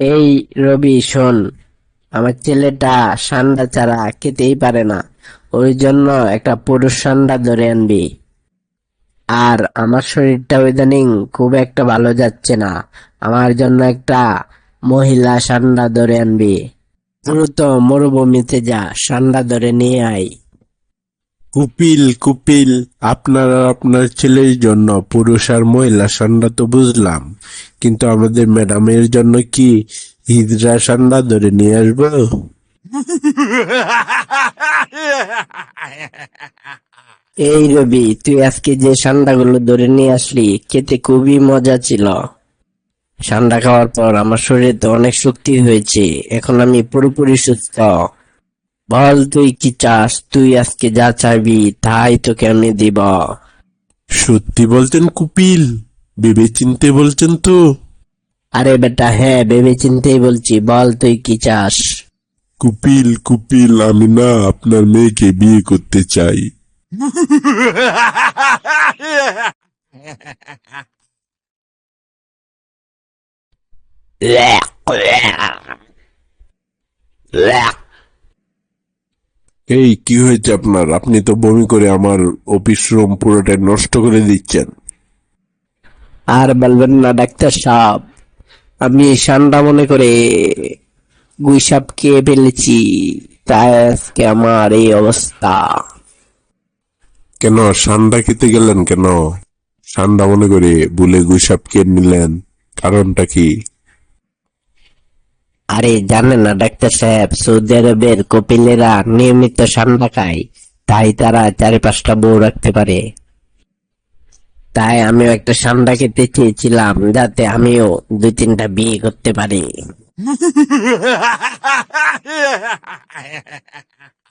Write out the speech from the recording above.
এই রবি, শোন, আমার ছেলেটা সান্ডা ছাড়া খেতেই পারে না। ওই জন্য একটা পুরুষ সান্ডা ধরে আনবি। আর আমার শরীরটা ইদানিং খুব একটা ভালো যাচ্ছে না। আমার জন্য একটা মহিলা সান্ডা ধরে আনবি। দ্রুত মরুভূমিতে যা, সান্ডা ধরে নিয়ে আয়। কুপিল কুপিল, আপনার আর আপনার ছেলের জন্য, পুরুষ আর মহিলা, সান্ডা তো বুঝলাম। কিন্তু আমাদের ম্যাডামের জন্য কি হিজড়া সান্ডা ধরে নিয়ে আসব? এই রবি, তুই আজকে যে সান্ডাগুলো ধরে নিয়ে আসলি, খেতে খুবই মজা ছিল। সান্ডা খাওয়ার পর আমার শরীরে তো অনেক শক্তি হয়েছে। এখন আমি পুরোপুরি সুস্থ। বল তুই কি চাস? তুই আজকে যা চাইবি তাই তোকে আমি দিব। সত্যি বলছেন কুপিল ভেবে চিনতে বলছেন তো। আরে বেটা হ্যাঁ ভেবে চিন্তেই বলছি। বল তুই কি চাস? কুপিল কুপিল আমি না আপনার মেয়েকে বিয়ে করতে চাই। এই কি হয়েছে আপনার? আপনি তো বমি করে আমার অফিস রুম পুরোটাই নষ্ট করে দিচ্ছেন। আর বলবেন না ডাক্তার সাহেব। আমি সান্ডা মনে করে গুইসাপ খেয়ে ফেলেছি। তাই আজকে আমার এই অবস্থা। কেন? সান্ডা খেতে গেলেন কেন? সান্ডা মনে করে ভুলে গুসাপ কে নিলেন। কারণটা কি? আরে জানে না, ডাক্তার সাহেব, সৌদি আরবের কপিলেরা নিয়মিত সান্ডা খায় তাই তারা চারি পাঁচটা বউ রাখতে পারে। তাই আমিও একটা সান্ডা খেতে চেয়েছিলাম, যাতে আমিও দুই তিনটা বিয়ে করতে পারি।